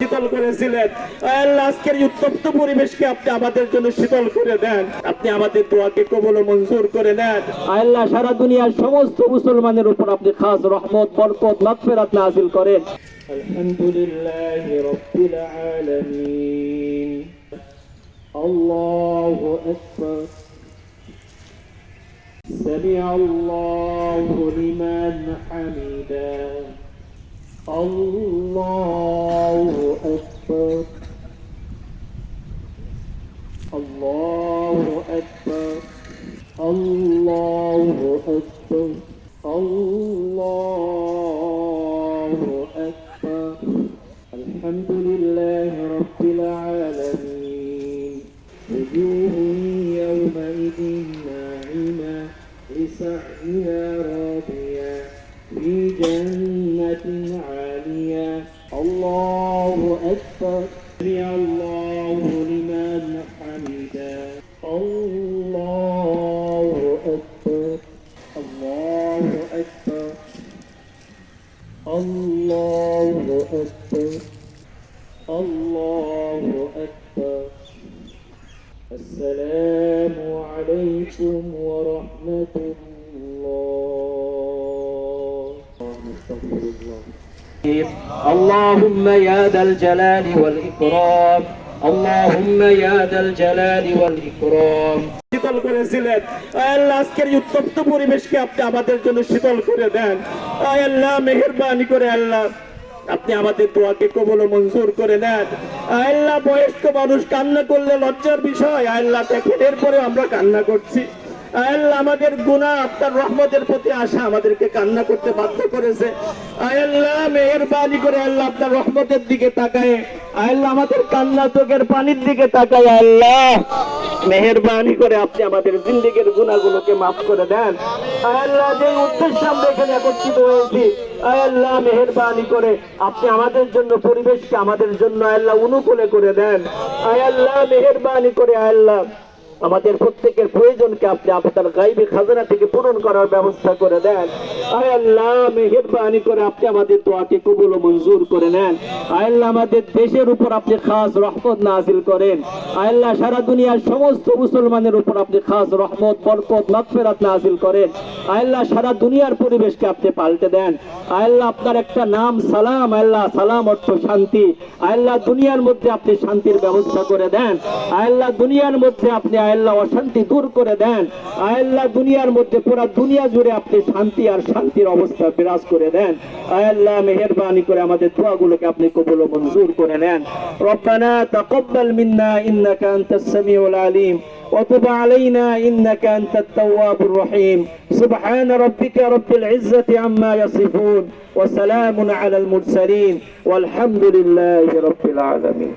শীতল করেছিলেন আল্লাহ আজকের এই উত্তপ্ত পরিবেশকে আপনি আমাদের জন্য শীতল করে দেন আপনি আমাদের দোয়াকে কবল ও মঞ্জুর করে নেন আল্লাহ সারা দুনিয়ার সমস্ত মুসলমানের উপর আপনি খাস রহমত বরকত মাগফিরাত নাযিল করেন আলহামদুলিল্লাহ রাব্বিল আলামিন আল্লাহু আকবার سمع الله لمن حمده الله أكبر. الله أكبر. الله أكبر. الله أكبر. الحمد لله رب العالمين. وجوه يومئذ ناعمة. لسعيها راضية. في جنة عالية. الله أكبر. الله أكبر. الله أكبر. السلام عليكم ورحمة الله. نستغفر الله. اللهم يا ذا الجلال والإكرام اللهم يا ذا الجلال والإكرام শীতল করেছিলেন আল্লাহ আজকের এই উত্তপ্ত পরিবেশকে আপনি আমাদের জন্য শীতল করে দেন আয় আল্লাহ মেহেরবানি করে আল্লাহ আপনি আমাদের দোয়াকে কবল ও মঞ্জুর করে নেন আল্লাহ বয়স্ক মানুষ কান্না করলে লজ্জার বিষয় আল্লাহ দেখেন এরপরে আমরা কান্না করছি আমাদের গুনাহ, আপনার রহমতের প্রতি আমাদেরকে কান্না করতে বাধ্য করেছে। করে আল্লাহ আপনার রহমতের দিকে তাকায়। আমাদের কান্না চোখের পানির দিকে তাকায়, আল্লাহ। মেহেরবানি করে আপনি আমাদের জিন্দিগির গুণাগুলোকে মাফ করে দেন। যে উদ্দেশ্যে আমরা এখানে একত্রিত হয়েছি মেহেরবানি করে আপনি আমাদের জন্য পরিবেশকে আমাদের জন্য আল্লাহ অনুকূলে করে দেন। আল্লাহ মেহেরবানি করে, আল্লাহ। আমাদের প্রত্যেকের প্রয়োজনকে আপনি আপনার গাইবে খাজানা থেকে পূরণ করার ব্যবস্থা করে দেন। আয় আল্লাহ, মেহেরবানি করে আপনি আমাদের দোয়াকে কবুল ও মঞ্জুর করে নেন। আয় আল্লাহ, আমাদের দেশের উপর আপনি খাস রহমত নাজিল করেন। আয় আল্লাহ, সারা দুনিয়ার সমস্ত মুসলমানের উপর আপনি খাস রহমত, বরকত, মাগফিরাত নাজিল করেন। আয় আল্লাহ, সারা দুনিয়ার পরিবেশকে আপনি পাল্টে দেন। আয় আল্লাহ, আপনার একটা নাম সালাম। আয় আল্লাহ, সালাম অর্থ শান্তি। আয় আল্লাহ, দুনিয়ার মধ্যে আপনি শান্তির ব্যবস্থা করে দেন। আয় আল্লাহ, দুনিয়ার মধ্যে আপনি আল্লাহ অশান্তি দূর করে দেন আল্লাহ দুনিয়ার মধ্যে পুরো দুনিয়া জুড়ে আপনি শান্তি আর শান্তির অবস্থা বিরাজ করে দেন আল্লাহ মেহেরবানি করে আমাদের দোয়াগুলোকে আপনি কবুল ও মঞ্জুর করে নেন রব্বানা তাকাব্বাল মিন্না ইন্নাকা আনতাস সামিউল আলিম وتب علينا إنك أنت التواب الرحيم سبحان ربك رب العزة عما يصفون وسلام على المرسلين والحمد لله رب العالمين